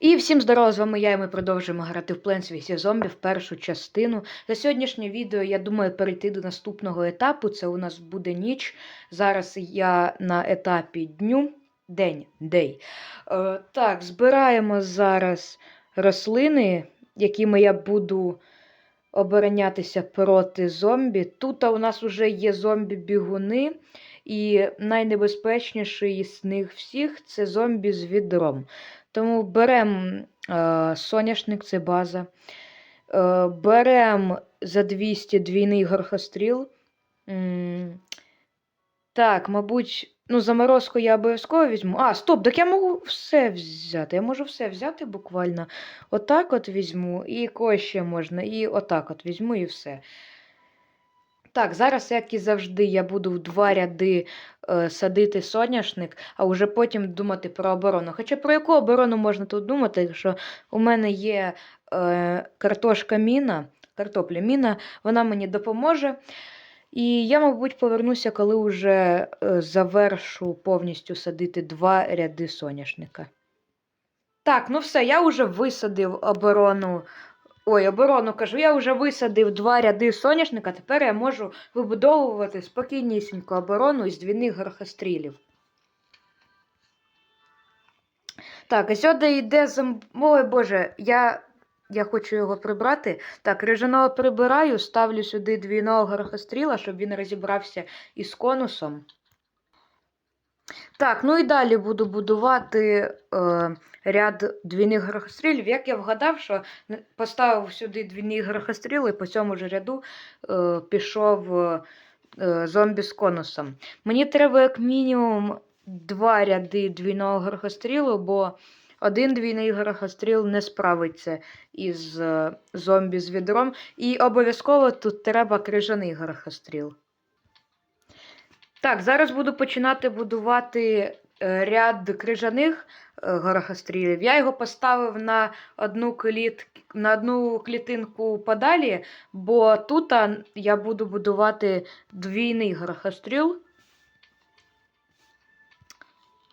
І всім здорово, з вами я, і ми продовжуємо грати в Plants vs. Zombie в першу частину. За сьогоднішнє відео я думаю перейти до наступного етапу. Це у нас буде ніч. Зараз я на етапі дню. День, дей. Е, так, збираємо зараз рослини, якими я буду оборонятися проти зомбі. Тут у нас вже є зомбі-бігуни, і найнебезпечніший із них всіх це зомбі з відром. Тому беремо е, соняшник, це база. Е, беремо за 200 двійний горхостріл. М, Так, мабуть, ну, заморозку я обов'язково візьму. А, стоп, так я можу все взяти. Я можу все взяти буквально. Отак от візьму, і кое ще можна, і отак от візьму, і все. Так, зараз, як і завжди, я буду в два ряди е, садити соняшник, а вже потім думати про оборону. Хоча про яку оборону можна тут думати, якщо у мене є е, картошка міна, картопля міна, вона мені допоможе. І я, мабуть, повернуся, коли вже е, завершу повністю садити два ряди соняшника. Так, ну все, я вже висадив оборону. Ой, оборону кажу, я вже висадив два ряди соняшника, тепер я можу вибудовувати спокійнісіньку оборону із двійних горхострілів. Так, а сюди йде зом... Ой Боже, я. Я хочу його прибрати. Так, режаного прибираю, ставлю сюди двійного горохостріла, щоб він розібрався із конусом. Так, ну і далі буду будувати е, ряд двійних горохострілів. Як я вгадав, що поставив сюди двійні горохостріли, по цьому ж ряду е, пішов е, е, зомбі з конусом. Мені треба як мінімум два ряди двійного горохострілу, бо один двійний горохостріл не справиться із е, зомбі з відром. І обов'язково тут треба крижаний горохостріл. Так, зараз буду починати будувати е, ряд крижаних е, горохострілів. Я його поставив на одну, кліт... на одну клітинку подалі, бо тут я буду будувати двійний горохостріл.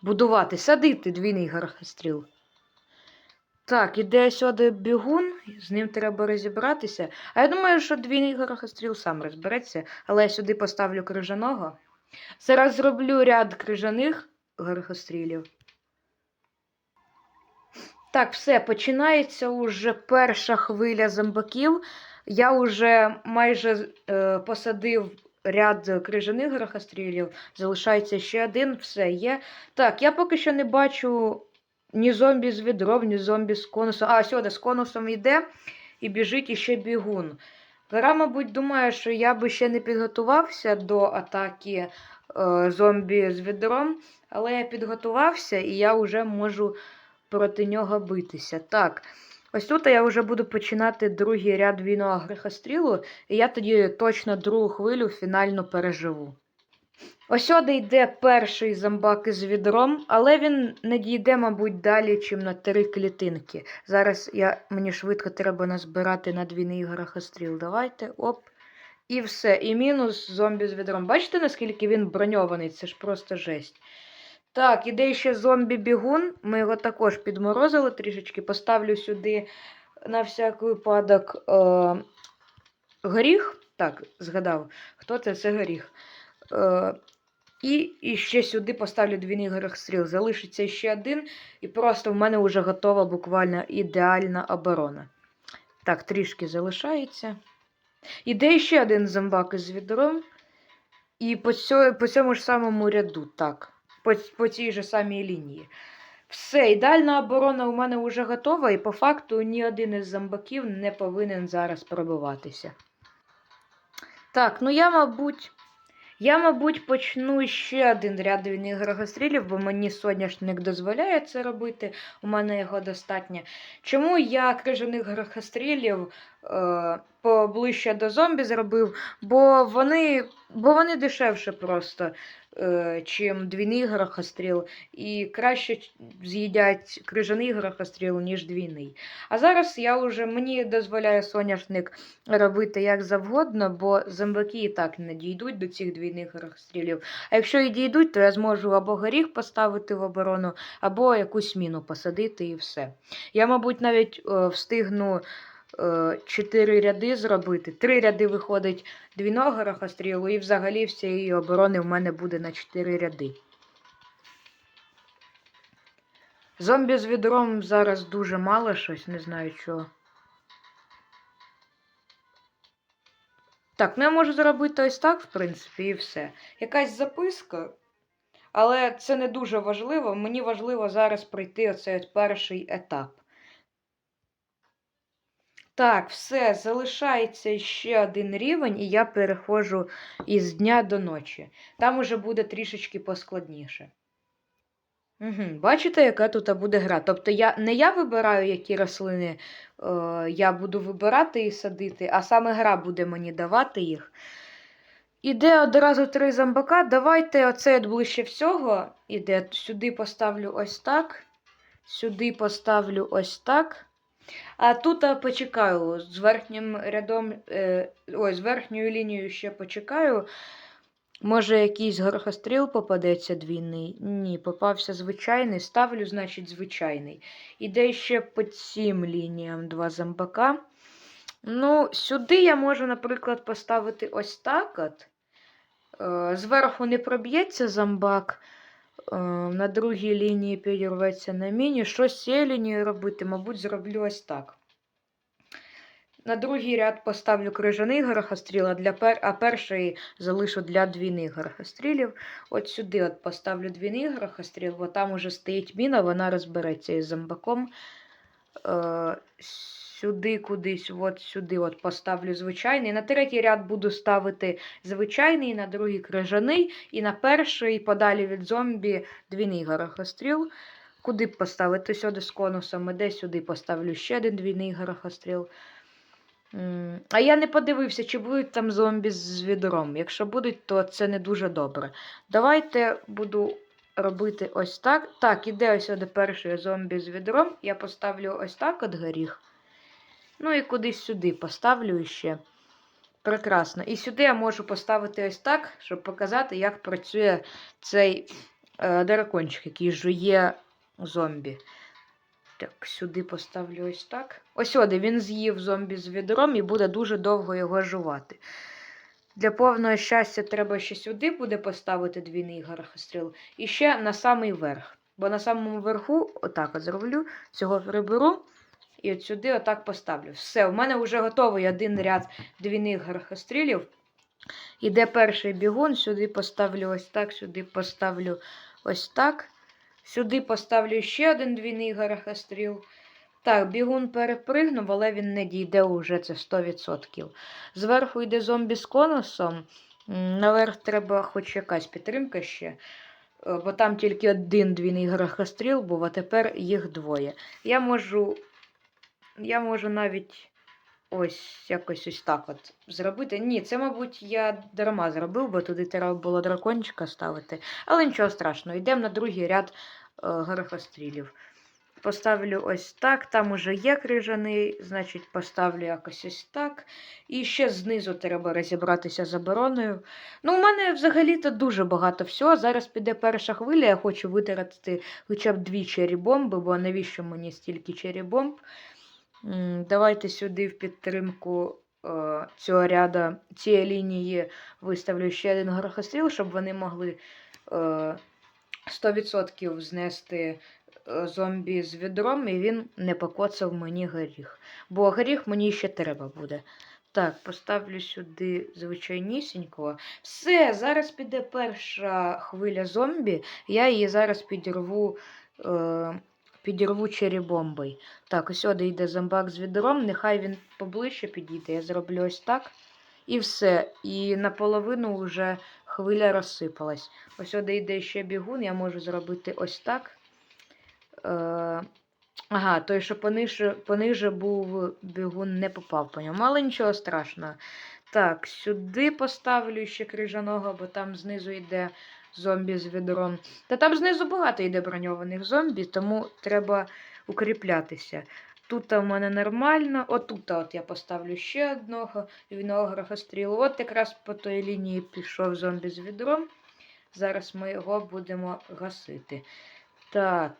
Будувати, садити двійний горохостріл. Так, іде сюди бігун, з ним треба розібратися. А я думаю, що двійний горохостріл сам розбереться, але я сюди поставлю крижаного. Зараз зроблю ряд крижаних горохострілів. Так, все, починається уже перша хвиля зомбаків. Я вже майже е, посадив ряд крижаних горохострілів. Залишається ще один, все є. Так, я поки що не бачу ні зомбі з відром, ні зомбі з конусом. А, сюди з конусом йде і біжить іще бігун. Гра, мабуть, думає, що я би ще не підготувався до атаки е, зомбі з відром, але я підготувався і я вже можу проти нього битися. Так, ось тут я вже буду починати другий ряд війного грехострілу, і я тоді точно другу хвилю фінально переживу. Ось сюди йде перший зомбак із відром, але він не дійде, мабуть, далі, чим на три клітинки. Зараз я, мені швидко треба назбирати на двійний горохостріл. Давайте, оп. І все. І мінус зомбі з відром. Бачите, наскільки він броньований? Це ж просто жесть. Так, іде ще зомбі-бігун. Ми його також підморозили трішечки. Поставлю сюди на всякий випадок е- горіх. Так, згадав, хто це? Це горіх. Е- і, і ще сюди поставлю двійний горохстріл. Залишиться ще один, і просто в мене вже готова буквально ідеальна оборона. Так, трішки залишається. Іде ще один зомбак із відром. І по, цьо, по цьому ж самому ряду, так. По, по цій же самій лінії. Все, ідеальна оборона у мене вже готова, і по факту ні один із зомбаків не повинен зараз пробиватися. Так, ну я, мабуть. Я, мабуть, почну ще один ряд грогострілів, бо мені соняшник дозволяє це робити, у мене його достатньо. Чому я крижаних грохострілів е, поближче до зомбі зробив? Бо вони, бо вони дешевше просто. Е, чим двійний грохостріл, і краще з'їдять крижаний грохостріл, ніж двійний. А зараз я вже мені дозволяє соняшник робити як завгодно, бо зомбаки і так не дійдуть до цих двійних грохострілів. А якщо і дійдуть, то я зможу або горіх поставити в оборону, або якусь міну посадити і все. Я, мабуть, навіть е, встигну е, чотири ряди зробити. Три ряди виходить двійного горохострілу, і взагалі всієї оборони в мене буде на чотири ряди. Зомбі з відром зараз дуже мало щось, не знаю чого. Так, ну я можу зробити ось так, в принципі, і все. Якась записка. Але це не дуже важливо. Мені важливо зараз пройти оцей перший етап. Так, все, залишається ще один рівень, і я переходжу із дня до ночі. Там уже буде трішечки поскладніше. Угу. Бачите, яка тут буде гра? Тобто я, не я вибираю, які рослини е, я буду вибирати і садити, а саме гра буде мені давати їх. Іде одразу три зомбака. Давайте оце ближче всього. Іде. Сюди поставлю ось так. Сюди поставлю ось так. А тут почекаю з верхнім рядом, е, ой, з верхньою лінією ще почекаю. Може, якийсь горохостріл попадеться двійний? Ні, попався звичайний. Ставлю, значить, звичайний. Іде ще по цим лініям два зомбака. Ну, сюди я можу, наприклад, поставити ось так от. Е, Зверху не проб'ється зомбак. На другій лінії підірветься на міні. Що з цією лінією робити? Мабуть, зроблю ось так. На другий ряд поставлю крижаний горохостріл, а, для пер... а перший залишу для двійних горохострілів. От сюди от поставлю двійний горохостріл, бо там уже стоїть міна, вона розбереться із зомбаком. Е, сюди кудись, от сюди от поставлю звичайний. На третій ряд буду ставити звичайний, на другий крижаний, і на перший, подалі від зомбі, двійний горохостріл. Куди б поставити сюди з конусом, і де сюди поставлю ще один двійний горохостріл. А я не подивився, чи будуть там зомбі з відром. Якщо будуть, то це не дуже добре. Давайте буду робити ось так. Так, іде ось сюди перший зомбі з відром. Я поставлю ось так от горіх. Ну і кудись сюди поставлю ще. Прекрасно. І сюди я можу поставити ось так, щоб показати, як працює цей е, дракончик, який жує зомбі. Так, сюди поставлю ось так. Ось сюди він з'їв зомбі з відром і буде дуже довго його жувати. Для повного щастя треба ще сюди буде поставити двійний гарахостріл. І ще на самий верх. Бо на самому верху, отак от зроблю, цього приберу. І от сюди отак поставлю. Все, у мене вже готовий один ряд двійних гарахострілів. Іде перший бігун, сюди поставлю ось так, сюди поставлю ось так. Сюди поставлю ще один двійний гарахостріл. Так, бігун перепригнув, але він не дійде уже це 100%. Зверху йде зомбі з конусом. Наверх треба хоч якась підтримка ще. е, Бо там тільки один двійний грахостріл був, а тепер їх двоє. Я можу. Я можу навіть ось якось ось так от зробити. Ні, це, мабуть, я дарма зробив, бо туди треба було дракончика ставити. Але нічого страшного, йдемо на другий ряд е, грахострілів. Поставлю ось так. Там уже є крижаний, значить, поставлю якось ось так. І ще знизу треба розібратися з обороною. Ну, у мене взагалі-то дуже багато всього. Зараз піде перша хвиля, я хочу витратити хоча б дві черрі-бомби, бо навіщо мені стільки черрі-бомб? М, Давайте сюди в підтримку е, цього ряда, цієї лінії виставлю ще один горохостріл, щоб вони могли е, 100% знести е, зомбі з відром, і він не покоцав мені горіх. Бо горіх мені ще треба буде. Так, поставлю сюди звичайнісінького. Все, зараз піде перша хвиля зомбі. Я її зараз підірву, е, підірву черебомбою. Так, ось сюди йде зомбак з відром. Нехай він поближче підійде. Я зроблю ось так. І все. І наполовину вже хвиля розсипалась. Ось сюди йде ще бігун, я можу зробити ось так. Е, ага, той, що пониже, пониже був бігун, не попав по ньому, але нічого страшного. Так, сюди поставлю ще крижаного, бо там знизу йде зомбі з відром. Та там знизу багато йде броньованих зомбі, тому треба укріплятися. Тут у мене нормально. Отут от я поставлю ще одного війного графострілу. От якраз по той лінії пішов зомбі з відром. Зараз ми його будемо гасити. Так.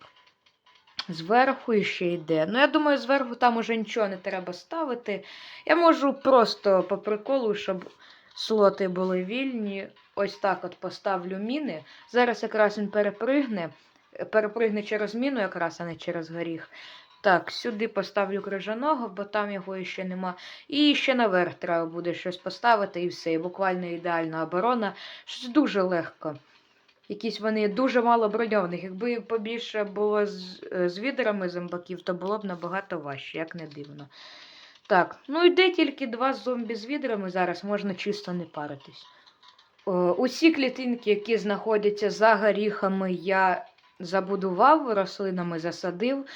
Зверху ще йде. Ну, я думаю, зверху там уже нічого не треба ставити. Я можу просто по приколу, щоб слоти були вільні. Ось так от поставлю міни. Зараз якраз він перепригне. Перепригне через міну, якраз, а не через горіх. Так, сюди поставлю крижаного, бо там його ще нема. І ще наверх треба буде щось поставити і все. І буквально ідеальна оборона. Щось дуже легко. Якісь вони дуже мало броньованих. Якби побільше було з, з відрами зомбаків, то було б набагато важче, як не дивно. Так, ну йде тільки два зомбі з відрами зараз, можна чисто не паритись. О, усі клітинки, які знаходяться за горіхами, я забудував, рослинами засадив.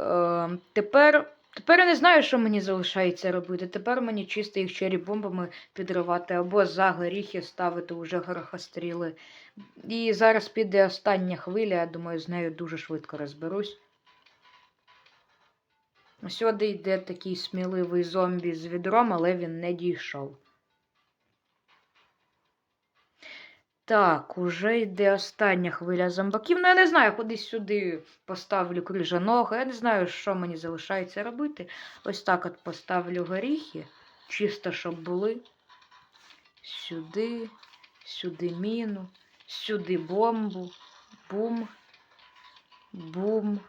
Е, тепер, тепер я не знаю, що мені залишається робити. Тепер мені чисто їх черрі-бомбами підривати або за горіхи ставити уже горохостріли. І зараз піде остання хвиля, я думаю, з нею дуже швидко розберусь. Сюди йде такий сміливий зомбі з відром, але він не дійшов. Так, уже йде остання хвиля зомбаків. Ну, я не знаю, кудись сюди поставлю крижаного. Я не знаю, що мені залишається робити. Ось так от поставлю горіхи. Чисто, щоб були. Сюди, сюди міну, сюди бомбу. Бум. Бум.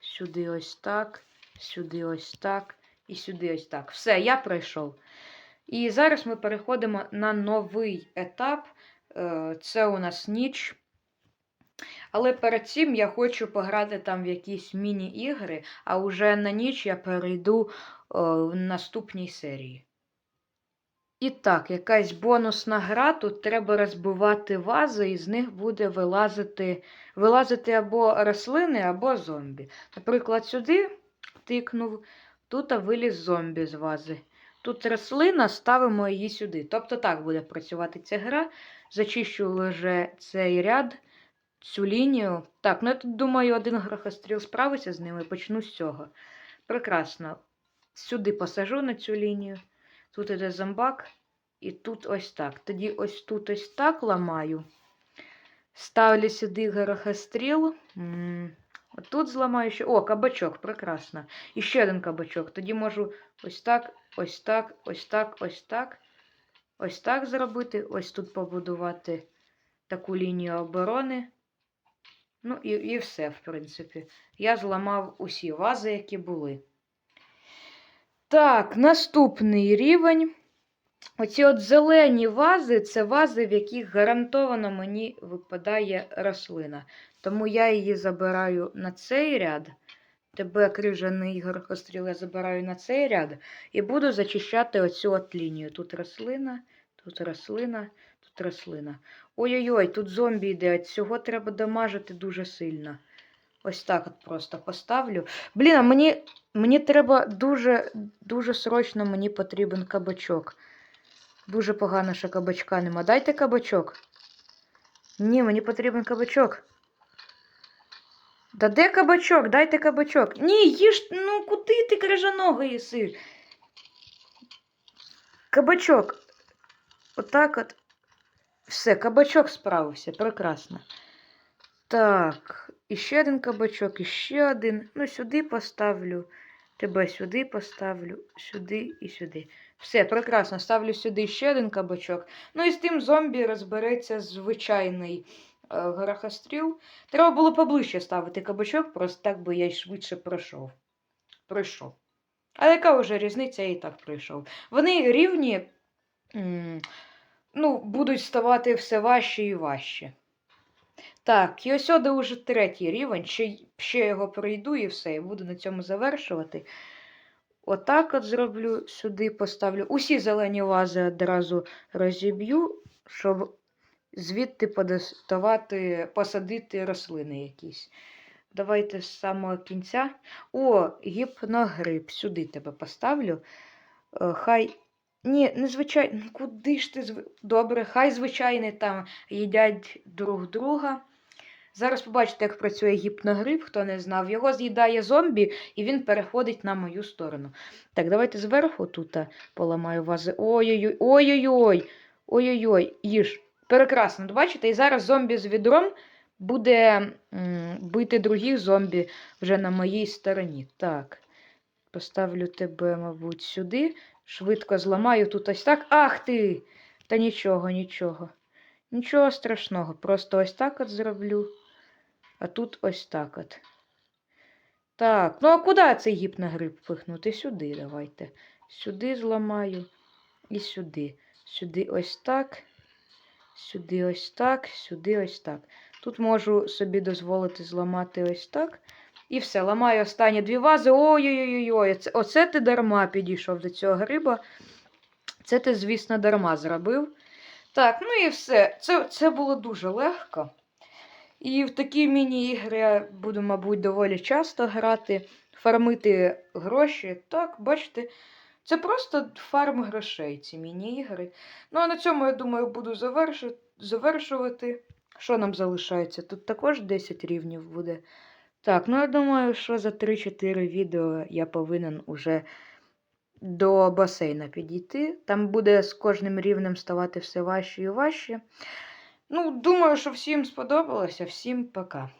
Сюди ось так. Сюди ось так. І сюди ось так. Все, я пройшов. І зараз ми переходимо на новий етап. Е, Це у нас ніч. Але перед цим я хочу пограти там в якісь міні-ігри, а вже на ніч я перейду е, в наступній серії. І так, якась бонусна гра. Тут треба розбивати вази, і з них буде вилазити, вилазити або рослини, або зомбі. Наприклад, сюди тикнув, тут виліз зомбі з вази. Тут рослина, ставимо її сюди. Тобто так буде працювати ця гра. Зачищу вже цей ряд, цю лінію. Так, ну я тут думаю, один грохостріл справиться з ними. Почну з цього. Прекрасно. Сюди посажу на цю лінію. Тут іде зомбак. І тут ось так. Тоді ось тут ось так ламаю. Ставлю сюди горохостріл. Тут зламаю ще. О, кабачок, прекрасно. І ще один кабачок. Тоді можу ось так, ось так, ось так, ось так. Ось так зробити. Ось тут побудувати таку лінію оборони. Ну, і, і все, в принципі. Я зламав усі вази, які були. Так, наступний рівень. Оці от зелені вази це вази, в яких гарантовано мені випадає рослина. Тому я її забираю на цей ряд. Тебе крижаний горохостріл я забираю на цей ряд і буду зачищати оцю от лінію. Тут рослина, тут рослина, тут рослина. Ой-ой-ой, тут зомбі йде. От цього треба дамажити дуже сильно. Ось так от просто поставлю. Блін, а мені, мені треба дуже, дуже срочно мені потрібен кабачок. Дуже погано, що кабачка нема. Дайте кабачок. Ні, мені потрібен кабачок. Да де кабачок? Дайте кабачок. Ні, їж. Ну куди ти крижаного їси? Кабачок. Отак от. Все, кабачок справився. Прекрасно. Так, і ще один кабачок, і ще один. Ну, сюди поставлю. Тебе сюди поставлю, сюди і сюди. Все, прекрасно. Ставлю сюди ще один кабачок. Ну і з тим зомбі розбереться звичайний е, горохостріл. Треба було поближче ставити кабачок, просто так би я й швидше пройшов. Пройшов. А яка вже різниця, я і так пройшов. Вони рівні, ну, будуть ставати все важче і важче. Так, і ось сюди вже третій рівень. Ще, ще його пройду і все, і буду на цьому завершувати. Отак от зроблю, сюди поставлю. Усі зелені вази одразу розіб'ю, щоб звідти подоставати, посадити рослини якісь. Давайте з самого кінця. О, гіпногриб. Сюди тебе поставлю. Е, Хай Ні, не звичайно. Ну куди ж ти зв... Добре, хай звичайні там їдять друг друга. Зараз побачите, як працює гіпногриб, хто не знав. Його з'їдає зомбі, і він переходить на мою сторону. Так, давайте зверху тут поламаю вази. Ой-ой-ой, ой-ой-ой. Ой-ой-ой, їж. Прекрасно. Бачите, і зараз зомбі з відром буде м, бити других зомбі вже на моїй стороні. Так. Поставлю тебе, мабуть, сюди. Швидко зламаю тут ось так. Ах ти! Та нічого, нічого. Нічого страшного. Просто ось так от зроблю. А тут ось так от. Так, ну а куди цей гіпногриб пихнути? Сюди давайте. Сюди зламаю і сюди. Сюди ось так. Сюди ось так, сюди ось так. Тут можу собі дозволити зламати ось так. І все, ламаю останні дві вази. Ой-ой-ой, оце, ти дарма підійшов до цього гриба. Це ти, звісно, дарма зробив. Так, ну і все. Це, це було дуже легко. І в такі міні-ігри я буду, мабуть, доволі часто грати, фармити гроші. Так, бачите, це просто фарм грошей, ці міні-ігри. Ну, а на цьому, я думаю, буду завершу- завершувати. Що нам залишається? Тут також 10 рівнів буде. Так, ну я думаю, що за 3-4 відео я повинен уже до басейна підійти. Там буде з кожним рівнем ставати все важче і важче. Ну, думаю, що всім сподобалося. Всім пока.